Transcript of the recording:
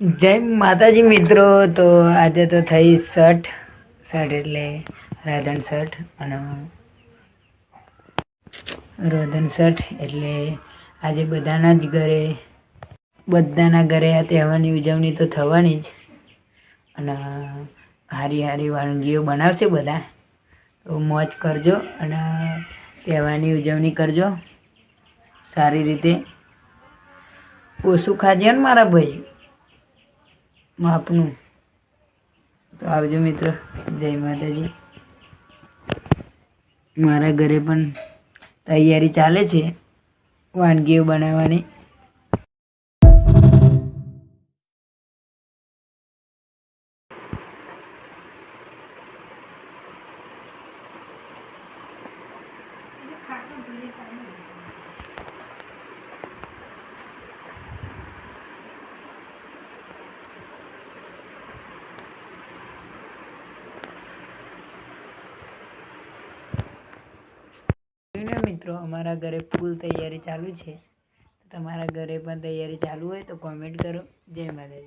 જય માતાજી મિત્રો, તો આજે તો થઈ શર્ટ શર્ટ એટલે રાધન શર્ટ અને રોધન શર્ટ એટલે આજે બધાના જ ઘરે, બધાના ઘરે આ તહેવારની ઉજવણી તો થવાની જ. અને હારી હારી વાનગીઓ બનાવશે બધા. તો મોજ કરજો અને તહેવારની ઉજવણી કરજો. સારી રીતે. ઓછું ખાજે ને મારા ભાઈ. માપનું તો આવજો મિત્રો. જય માતાજી. મારા ઘરે પણ તૈયારી ચાલે છે વાનગીઓ બનાવવાની. જોયું ને મિત્રો, અમારા ઘરે ફૂલ તૈયારી ચાલુ છે. તમારા ઘરે પણ તૈયારી ચાલુ હોય તો કોમેન્ટ કરો. જય માતાજી.